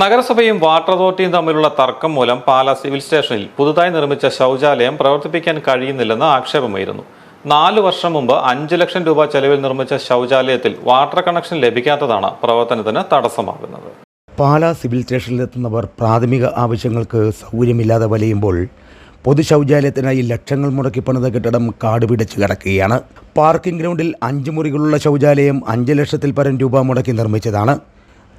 നഗരസഭയും വാട്ടർ അതോറിറ്റിയും തമ്മിലുള്ള തർക്കം മൂലം പാല സിവിൽ സ്റ്റേഷനിൽ പുതുതായി നിർമ്മിച്ച ശൗചാലയം പ്രവർത്തിപ്പിക്കാൻ കഴിയുന്നില്ലെന്ന് ആക്ഷേപമായിരുന്നു. നാലു വർഷം മുമ്പ് അഞ്ച് ലക്ഷം രൂപ ചെലവിൽ നിർമ്മിച്ച ശൗചാലയത്തിൽ വാട്ടർ കണക്ഷൻ ലഭിക്കാത്തതാണ് പ്രവർത്തനത്തിന് തടസ്സമാകുന്നത്. പാല സിവിൽ സ്റ്റേഷനിലെത്തുന്നവർ പ്രാഥമിക ആവശ്യങ്ങൾക്ക് സൗകര്യമില്ലാതെ വലയുമ്പോൾ പൊതു ശൗചാലയത്തിനായി ലക്ഷങ്ങൾ മുടക്കി പണിത കെട്ടിടം കാടുപിടിച്ച് കിടക്കുകയാണ്. പാർക്കിംഗ് ഗ്രൗണ്ടിൽ അഞ്ച് മുറികളുള്ള ശൗചാലയം അഞ്ച് ലക്ഷത്തിൽ പരം രൂപ മുടക്കി നിർമ്മിച്ചതാണ്.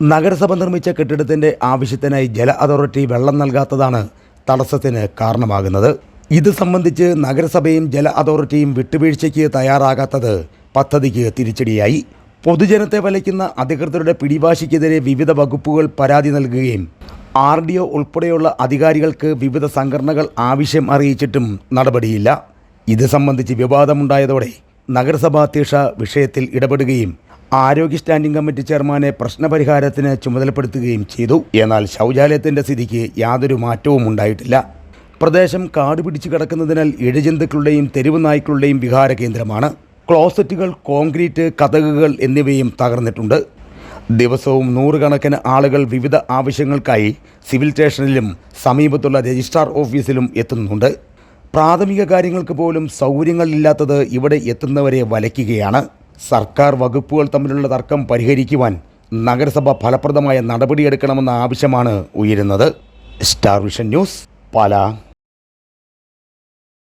നഗരസഭ നിർമ്മിച്ച കെട്ടിടത്തിന്റെ ആവശ്യത്തിനായി ജല അതോറിറ്റി വെള്ളം നൽകാത്തതാണ് തടസ്സത്തിന് കാരണമാകുന്നത്. ഇത് സംബന്ധിച്ച് നഗരസഭയും ജല അതോറിറ്റിയും വിട്ടുവീഴ്ചയ്ക്ക് തയ്യാറാകാത്തത് പദ്ധതിക്ക് തിരിച്ചടിയായി. പൊതുജനത്തെ വലയ്ക്കുന്ന അധികൃതരുടെ പിടിവാശിക്കെതിരെ വിവിധ വകുപ്പുകൾ പരാതി നൽകുകയും ആർ ഡി ഒ ഉൾപ്പെടെയുള്ള അധികാരികൾക്ക് വിവിധ സംഘടനകൾ ആവശ്യം അറിയിച്ചിട്ടും നടപടിയില്ല. ഇത് സംബന്ധിച്ച് വിവാദമുണ്ടായതോടെ നഗരസഭാ അധ്യക്ഷ വിഷയത്തിൽ ഇടപെടുകയും ആരോഗ്യ സ്റ്റാൻഡിംഗ് കമ്മിറ്റി ചെയർമാനെ പ്രശ്നപരിഹാരത്തിന് ചുമതലപ്പെടുത്തുകയും ചെയ്തു. എന്നാൽ ശൗചാലയത്തിന്റെ സ്ഥിതിക്ക് യാതൊരു മാറ്റവും ഉണ്ടായിട്ടില്ല. പ്രദേശം കാട് പിടിച്ചു കിടക്കുന്നതിനാൽ ഇഴജന്തുക്കളുടെയും തെരുവ് നായ്ക്കളുടെയും വിഹാര കേന്ദ്രമാണ് ക്ലോസറ്റുകൾ കോൺക്രീറ്റ് കതകുകൾ എന്നിവയും തകർന്നിട്ടുണ്ട്. ദിവസവും നൂറുകണക്കിന് ആളുകൾ വിവിധ ആവശ്യങ്ങൾക്കായി സിവിൽ സ്റ്റേഷനിലും സമീപത്തുള്ള രജിസ്ട്രാർ ഓഫീസിലും എത്തുന്നുണ്ട്. പ്രാഥമിക കാര്യങ്ങൾക്ക് പോലും സൗകര്യങ്ങളില്ലാത്തത് ഇവിടെ എത്തുന്നവരെ വലയ്ക്കുകയാണ്. സർക്കാർ വകുപ്പുകൾ തമ്മിലുള്ള തർക്കം പരിഹരിക്കുവാൻ നഗരസഭ ഫലപ്രദമായ നടപടിയെടുക്കണമെന്ന ആവശ്യമാണ് ഉയരുന്നത്. Star vision news Pala.